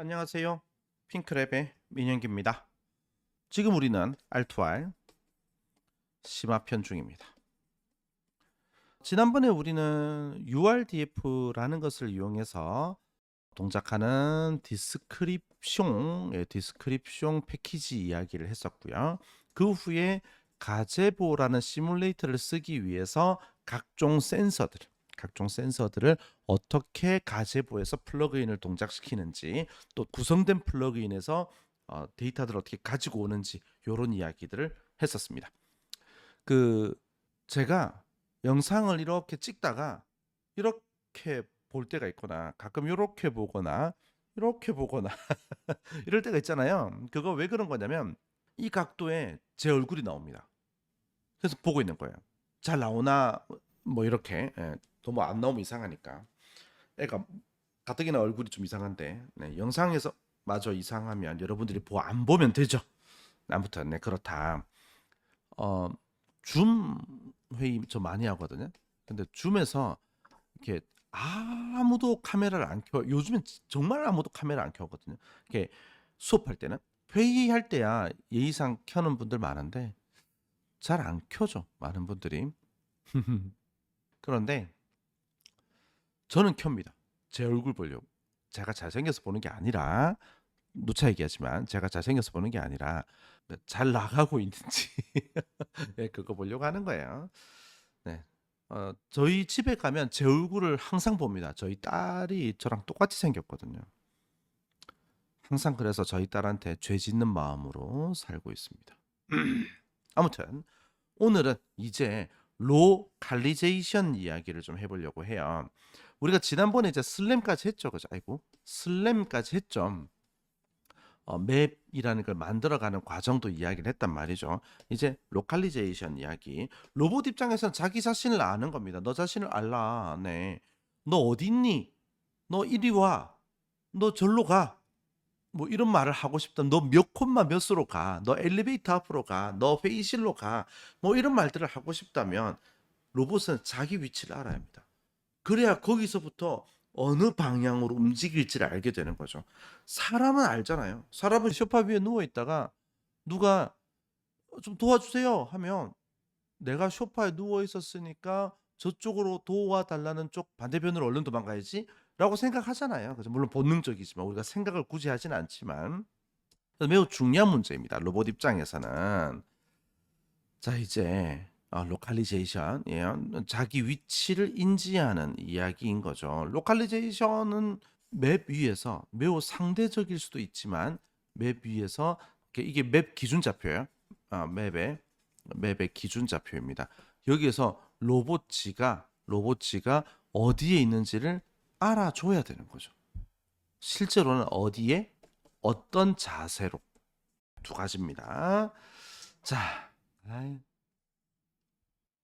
안녕하세요. 핑크랩의 민현기입니다. 지금 우리는 R2R 심화편 중입니다. 지난번에 우리는 URDF라는 것을 이용해서 동작하는 디스크립숑, 예, 디스크립숑 패키지 이야기를 했었고요. 그 후에 가제보라는 시뮬레이터를 쓰기 위해서 각종 센서들, 각종 센서들을 어떻게 가제보에서 플러그인을 동작시키는지 또 구성된 플러그인에서 어, 데이터들을 어떻게 가지고 오는지 이런 이야기들을 했었습니다. 그 제가 영상을 이렇게 찍다가 이렇게 볼 때가 있거나 가끔 이렇게 보거나 이렇게 보거나 이럴 때가 있잖아요. 그거 왜 그런 거냐면 이 각도에 제 얼굴이 나옵니다. 그래서 보고 있는 거예요. 잘 나오나 뭐 이렇게 예, 너무 안 나오면 이상하니까 애가 가뜩이나 얼굴이 좀 이상한데 네, 영상에서 마저 이상하면 여러분들이 보, 안 보면 되죠. 아무튼 네 그렇다. 어, 줌 회의 저 많이 하거든요. 근데 줌에서 이렇게 아무도 카메라를 안 켜. 요즘엔 정말 아무도 카메라 안 켜거든요. 이렇게 수업할 때는 회의할 때야 예의상 켜는 분들 많은데 잘 안 켜죠. 많은 분들이. 그런데 저는 켭니다. 제 얼굴 보려고. 제가 잘생겨서 보는 게 아니라 누차 얘기하지만 제가 잘생겨서 보는 게 아니라 잘 나가고 있는지 네, 그거 보려고 하는 거예요. 네. 어, 저희 집에 가면 제 얼굴을 항상 봅니다. 저희 딸이 저랑 똑같이 생겼거든요. 항상 그래서 저희 딸한테 죄 짓는 마음으로 살고 있습니다. 아무튼 오늘은 이제 로칼리제이션 이야기를 좀 해보려고 해요. 우리가 지난번에 이제 슬램까지 했죠, 그죠? 아이고 슬램까지 했죠. 어, 맵이라는 걸 만들어가는 과정도 이야기를 했단 말이죠. 이제 로칼리제이션 이야기. 로봇 입장에서는 자기 자신을 아는 겁니다. 너 자신을 알라. 네. 너 어디 있니? 너 이리 와. 너 절로 가. 뭐 이런 말을 하고 싶다. 너몇 콘마 몇으로 가. 너 엘리베이터 앞으로 가. 너 회의실로 가. 뭐 이런 말들을 하고 싶다면 로봇은 자기 위치를 알아야 합니다. 그래야 거기서부터 어느 방향으로 움직일지를 알게 되는 거죠. 사람은 알잖아요. 사람은 소파 위에 누워 있다가 누가 어, 좀 도와주세요 하면 내가 소파에 누워 있었으니까 저쪽으로 도와달라는 쪽 반대편으로 얼른 도망가야지 라고 생각하잖아요. 그래서 물론 본능적이지만 우리가 생각을 굳이 하진 않지만 매우 중요한 문제입니다. 로봇 입장에서는 자 이제 어, 로칼리제이션, 예, 자기 위치를 인지하는 이야기인 거죠. 로칼리제이션은 맵 위에서 매우 상대적일 수도 있지만 맵 위에서 이게- 맵 기준 좌표예요. 아, 맵의 맵의 기준 좌표입니다. 여기에서 로봇지가 로봇지가 어디에 있는지를 알아줘야 되는 거죠. 실제로는 어디에 어떤 자세로 두 가지입니다. 자, 아이,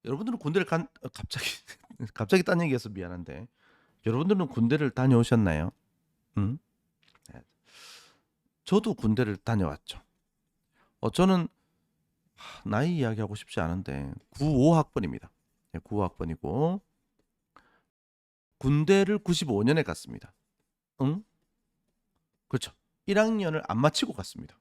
여러분들은 군대를 간 어, 갑자기 갑자기 딴 얘기해서 미안한데 여러분들은 군대를 다녀오셨나요? 응? 네. 저도 군대를 다녀왔죠. 어 저는 하, 나이 이야기하고 싶지 않은데 95학번입니다. 95학번이고 군대를 95년에 갔습니다. 응? 그렇죠. 1학년을 안 마치고 갔습니다.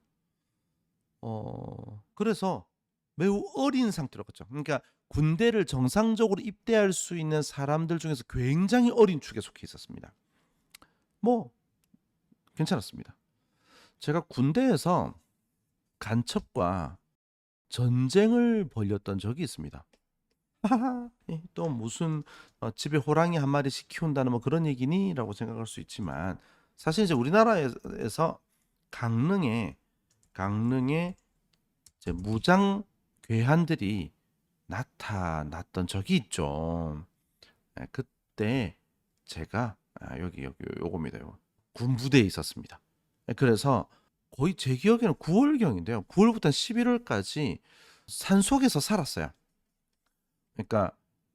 어 그래서 매우 어린 상태로 갔죠. 그러니까 군대를 정상적으로 입대할 수 있는 사람들 중에서 굉장히 어린 축에 속해 있었습니다. 뭐 괜찮았습니다. 제가 군대에서 간첩과 전쟁을 벌였던 적이 있습니다. 또 무슨 어, 집에 호랑이 한 마리씩 키운다는 뭐 그런 얘기니라고 생각할 수 있지만 사실 이제 우리나라에서 강릉에 강릉에 무장 괴한들이 나타났던 적이 있죠. 예, 그때 제가 아, 여기 여기 요겁니다. 요 군부대에 있었습니다. 예, 그래서 거의 제 기억에는 9월경인데요. 9월부터 11월까지 산 속에서 살았어요. 그러니까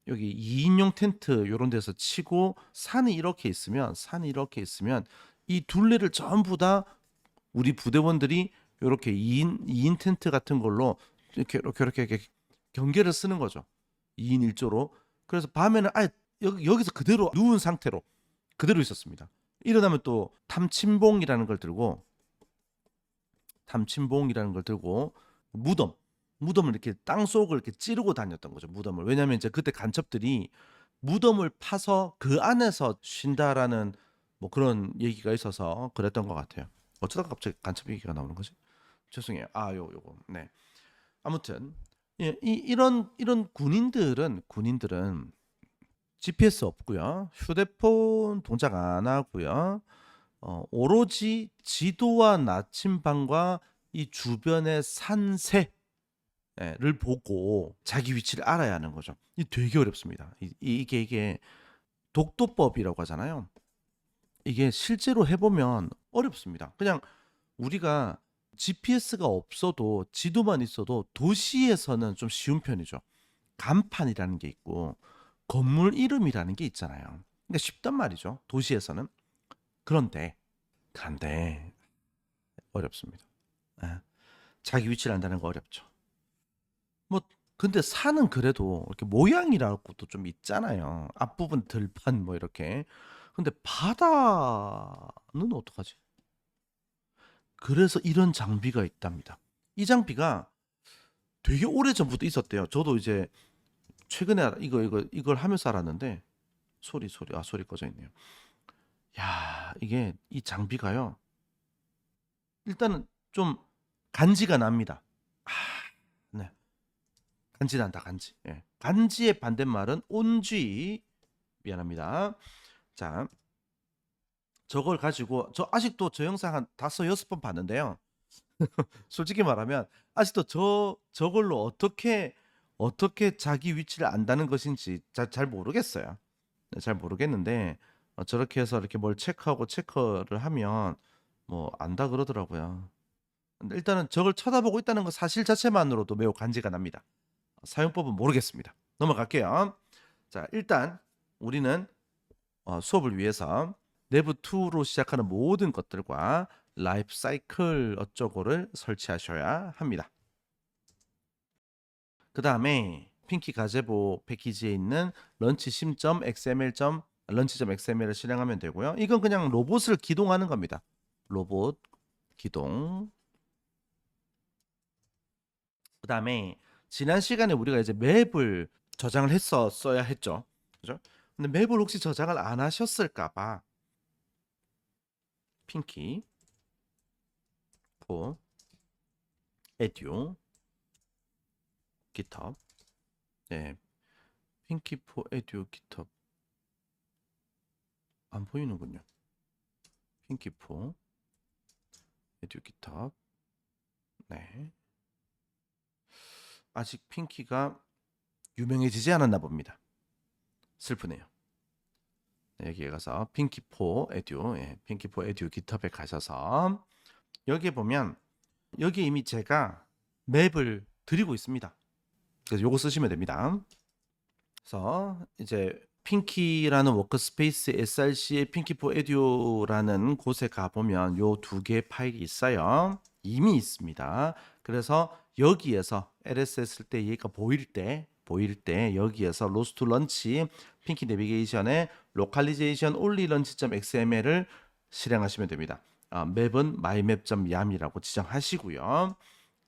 여기 2인용 텐트 요런 데서 치고 산이 이렇게 있으면 산이 이렇게 있으면 이 둘레를 전부 다 우리 부대원들이 요렇게 2인 2인 텐트 같은 걸로 이렇게 이렇게 이렇게, 이렇게 경계를 쓰는 거죠. 2인 1조로. 그래서 밤에는 아예 여기, 여기 서 그대로 누운 상태로 그대로 있었습니다. 일어나면 또 탐침봉이라는 걸 들고 탐침봉이라는 걸 들고 무덤 무덤을 이렇게 땅 속을 이렇게 찌르고 다녔던 거죠 무덤을 왜냐하면 이제 그때 간첩들이 무덤을 파서 그 안에서 쉰다라는 뭐 그런 얘기가 있어서 그랬던 것 같아요 어쩌다가 갑자기 간첩 얘기가 나오는 거지 죄송해요 아 요 요거 네 아무튼 예, 이, 이런 이런 군인들은 군인들은 GPS 없고요 휴대폰 동작 안 하고요 어, 오로지 지도와 나침반과 이 주변의 산세를 보고 자기 위치를 알아야 하는 거죠. 이 되게 어렵습니다. 이, 이- 이게 이게 독도법이라고 하잖아요. 이게 실제로 해보면 어렵습니다. 그냥 우리가 GPS가 없어도 지도만 있어도 도시에서는 좀 쉬운 편이죠. 간판이라는 게 있고 건물 이름이라는 게 있잖아요. 그러니까 쉽단 말이죠. 도시에서는. 그런데 그런데 어렵습니다. 예. 자기 위치를 안다는 거 어렵죠. 뭐 근데 산은 그래도 이렇게 모양이라고도 좀 있잖아요. 앞부분 들판 뭐 이렇게. 근데 바다는 어떡하지? 그래서 이런 장비가 있답니다. 이 장비가 되게 오래 전부터 있었대요. 저도 이제 최근에 이거 이거 이걸 하면서 알았는데 소리 소리 아 소리 꺼져 있네요. 야, 이게 이 장비가요. 일단은 좀 간지가 납니다. 아, 네. 간지 난다, 간지. 예. 간지의 반대말은 온쥐. 미안합니다. 자, 저걸 가지고 저 아직도 저 영상 한 다섯 여섯 번 봤는데요. 솔직히 말하면 아직도 저 저걸로 어떻게 어떻게 자기 위치를 안다는 것인지 잘, 잘 모르겠어요. 네, 잘 모르겠는데 어, 저렇게 해서 이렇게 뭘 체크하고 체크를 하면 뭐 안다 그러더라고요. 근데 일단은 저걸 쳐다보고 있다는 것 사실 자체만으로도 매우 간지가 납니다. 사용법은 모르겠습니다. 넘어갈게요. 자, 일단 우리는 어, 수업을 위해서 내부 2로 시작하는 모든 것들과 라이프 사이클 어쩌고를 설치하셔야 합니다. 그 다음에 핑키 가제보 패키지에 있는 런치 심.xml. 런치.xml을 실행하면 되고요. 이건 그냥 로봇을 기동하는 겁니다. 로봇 기동. 그 다음에 지난 시간에 우리가 이제 맵을 저장을 했었어야 했죠. 그죠? 근데 맵을 혹시 저장을 안 하셨을까봐 핑키. 포 에듀. 깃헙 네. 핑키 포 에듀 깃헙 안 보이는군요. 핑키 포 에듀 깃헙 네. 아직 핑키가 유명해지지 않았나 봅니다. 슬프네요. 네, 여기에 가서 핑키포 에듀 예, 핑키포 에듀 깃헙에 가셔서 여기에 보면 여기 이미 제가 맵을 드리고 있습니다. 그래서 요거 쓰시면 됩니다. 그래서 이제 핑키라는 워크스페이스 SRC의 핑키포 에듀라는 곳에 가보면 요 두 개의 파일이 있어요. 이미 있습니다. 그래서 여기에서 LS 했을 때 얘가 보일 때 보일 때 여기에서 로스트 런치 핑키 내비게이션의 올리 런치.xml을 실행하시면 됩니다. 아, 맵은 myMap.yam이라고 지정하시고요.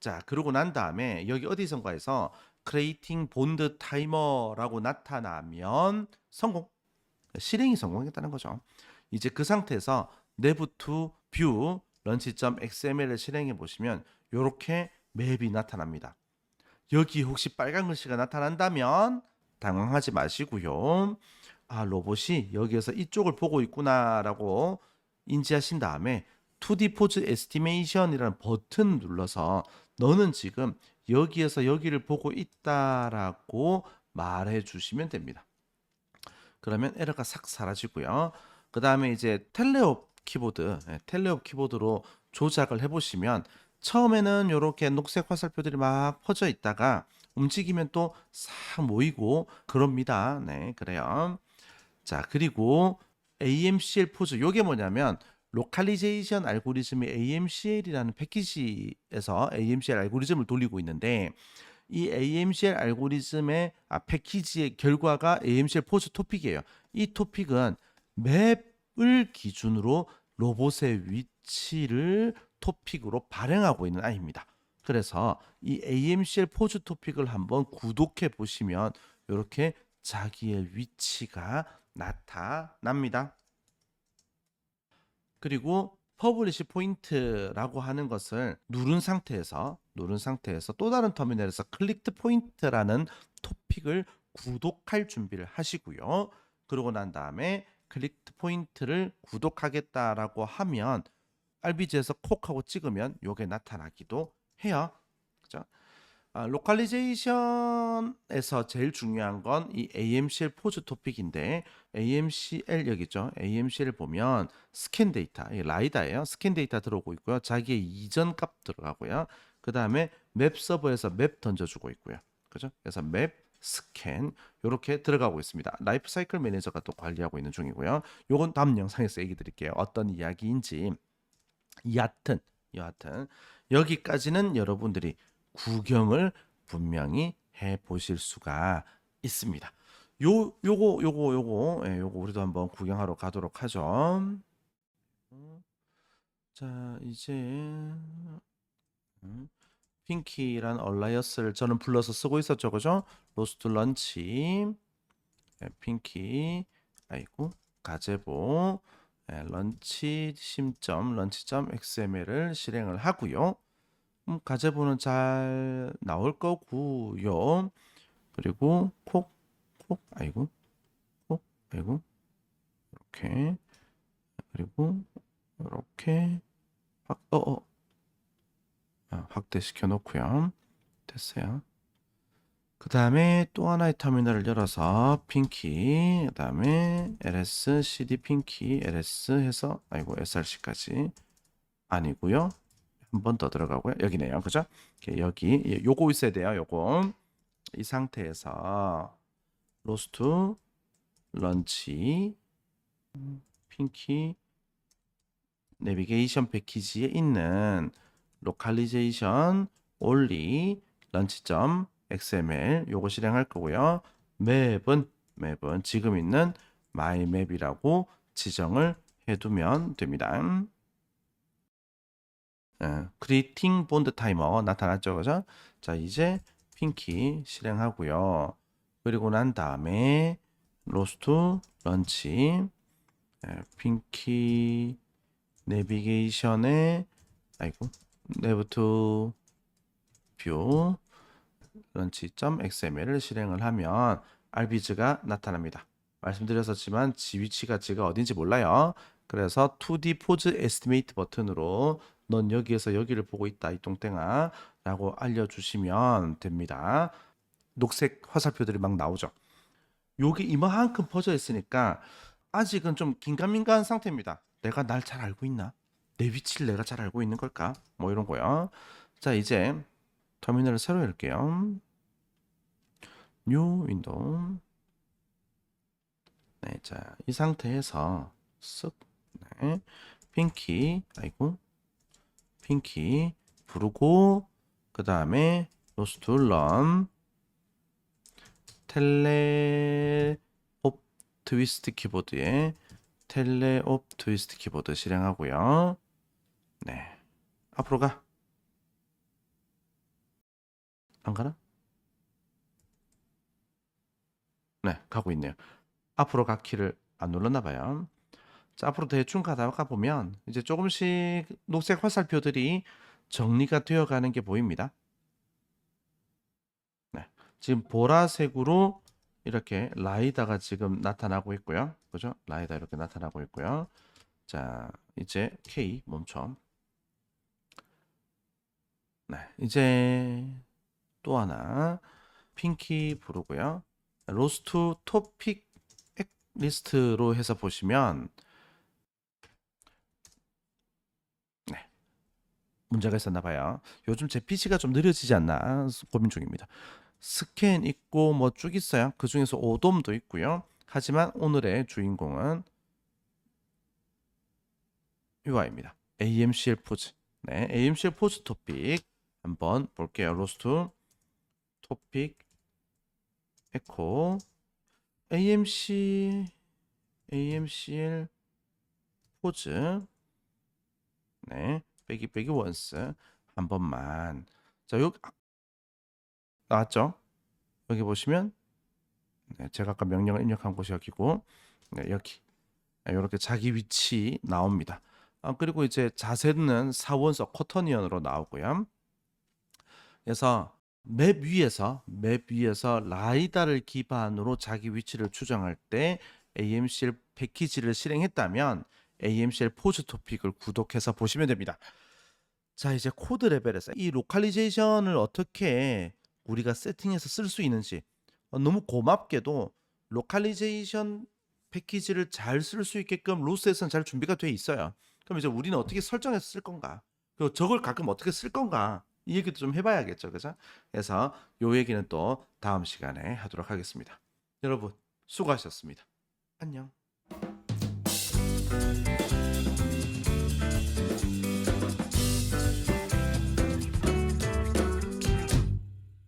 자, 그러고 난 다음에 여기 어디선가에서 creating bond timer라고 나타나면 성공. 실행이 성공했다는 거죠. 이제 그 상태에서 nev to view launch.xml을 실행해 보시면 이렇게 맵이 나타납니다. 여기 혹시 빨간 글씨가 나타난다면 당황하지 마시고요. 아, 로봇이 여기에서 이쪽을 보고 있구나라고 인지하신 다음에 2D 포즈 에스티메이션이라는 버튼 눌러서 너는 지금 여기에서 여기를 보고 있다라고 말해 주시면 됩니다. 그러면 에러가 싹 사라지고요. 그 다음에 이제 텔레옵 키보드, 예, 텔레옵 키보드로 조작을 해보시면 처음에는 이렇게 녹색 화살표들이 막 퍼져 있다가 움직이면 또 싹 모이고 그럽니다. 네, 그래요. 자, 그리고 AMCL 포즈 요게 뭐냐면 로컬리제이션 알고리즘의 AMCL이라는 패키지에서 AMCL 알고리즘을 돌리고 있는데 이 AMCL 알고리즘의 아, 패키지의 결과가 AMCL 포즈 토픽이에요. 이 토픽은 맵 기준으로 로봇의 위치를 토픽으로 발행하고 있는 아이입니다. 그래서 이 AMCL 포즈 토픽을 한번 구독해 보시면 이렇게 자기의 위치가 나타납니다. 그리고 퍼블리시 포인트라고 하는 것을 누른 상태에서 누른 상태에서 또 다른 터미널에서 클릭트 포인트라는 토픽을 구독할 준비를 하시고요. 그러고 난 다음에 클릭트 포인트를 구독하겠다라고 하면 RBG에서 콕 하고 찍으면 요게 나타나기도 해요. 그죠? 아, 로컬리제이션에서 제일 중요한 건 이 AMCL 포즈 토픽인데 AMCL 여기죠. AMCL 보면 스캔 데이터, 이 라이다예요. 스캔 데이터 들어오고 있고요. 자기의 이전 값 들어가고요. 그 다음에 맵 서버에서 맵 던져주고 있고요. 그죠? 그래서 맵, 스캔 이렇게 들어가고 있습니다. 라이프 사이클 매니저가 또 관리하고 있는 중이고요. 요건 다음 영상에서 얘기 드릴게요. 어떤 이야기인지. 여하튼 여하튼 여기까지는 여러분들이 구경을 분명히 해 보실 수가 있습니다. 요 요거 요거 요거 예, 요거 우리도 한번 구경하러 가도록 하죠. 자, 이제 음, 핑키란 얼라이어스를 저는 불러서 쓰고 있었죠. 그죠? 로스트 런치 예, 핑키 아이고 가제보 예, 런치 심점 런치점 xml을 실행을 하고요. 음, 가제보는 잘 나올 거고요. 그리고 콕, 콕, 아이고, 콕, 아이고, 이렇게 그리고 이렇게 확, 어, 어, 아, 확대시켜 놓고요. 됐어요. 그 다음에 또 하나의 터미널을 열어서 핑키, 그 다음에 ls, cd 핑키, ls 해서, 아이고, src까지 아니고요. 한 번 더 들어가고요. 여기네요. 그죠? 여기, 예, 요거 있어야 돼요. 요거. 이 상태에서 로스트, 런치, 핑키, 내비게이션 패키지에 있는 로컬리제이션 only 런치점 xml 요거 실행할 거고요. 맵은 맵은 지금 있는 my맵이라고 지정을 해두면 됩니다. 크리팅 본드 타이머 나타났죠, 그죠? 자 이제 핑키 실행하고요. 그리고 난 다음에 로스트 런치 핑키 내비게이션에 아이고 네브투 뷰 런치.xml을 실행을 하면 RBG가 나타납니다. 말씀드렸었지만 지 위치가 지가 어딘지 몰라요. 그래서 2D 포즈 에스티메이트 버튼으로 넌 여기에서 여기를 보고 있다 이 똥땡아 라고 알려주시면 됩니다. 녹색 화살표들이 막 나오죠. 요게 이만큼 퍼져 있으니까 아직은 좀 긴가민가한 상태입니다. 내가 날 잘 알고 있나? 내 위치를 내가 잘 알고 있는 걸까? 뭐 이런 거요. 자, 이제 터미널을 새로 열게요. 뉴 윈도우. 네, 자, 이 상태에서 쓱 네. 핑키, 아이고. 핑키 부르고 그 다음에 로스트 런 텔레옵 트위스트 키보드에 텔레옵 트위스트 키보드 실행하고요. 네. 앞으로 가. 안 가나? 네, 가고 있네요. 앞으로 가 키를 안 눌렀나 봐요. 자, 앞으로 대충 가다가 보면 이제 조금씩 녹색 화살표들이 정리가 되어 가는 게 보입니다. 네. 지금 보라색으로 이렇게 라이다가 지금 나타나고 있고요. 그죠? 라이다 이렇게 나타나고 있고요. 자, 이제 K 멈춰. 네, 이제 또 하나 핑키 부르고요. 로스트 토픽 리스트로 해서 보시면 네. 문제가 있었나 봐요. 요즘 제 PC가 좀 느려지지 않나 고민 중입니다. 스캔 있고 뭐 쭉 있어요. 그 중에서 오돔도 있고요. 하지만 오늘의 주인공은 UI입니다. AMCL 포즈. 네, AMCL 포즈 토픽 한번 볼게요. 로스트 토픽 에코 AMC AMCL 포즈 네 빼기 빼기 원스 한 번만 자 여기 아, 나왔죠? 여기 보시면 네, 제가 아까 명령을 입력한 곳이 여기고 네, 여기 이렇게 자기 위치 나옵니다. 아, 그리고 이제 자세는 사원석 쿼터니언으로 나오고요. 그래서 맵 위에서 맵 위에서 라이다를 기반으로 자기 위치를 추정할 때 AMCL 패키지를 실행했다면 AMCL 포즈 토픽을 구독해서 보시면 됩니다. 자, 이제 코드 레벨에서 이 로컬리제이션을 어떻게 우리가 세팅해서 쓸 수 있는지 어, 너무 고맙게도 로컬리제이션 패키지를 잘 쓸 수 있게끔 로스에서는 잘 준비가 돼 있어요. 그럼 이제 우리는 어떻게 설정해서 쓸 건가? 그리고 저걸 가끔 어떻게 쓸 건가? 이 얘기도 좀 해봐야겠죠, 그죠? 그래서 요 얘기는 또 다음 시간에 하도록 하겠습니다. 여러분 수고하셨습니다. 안녕.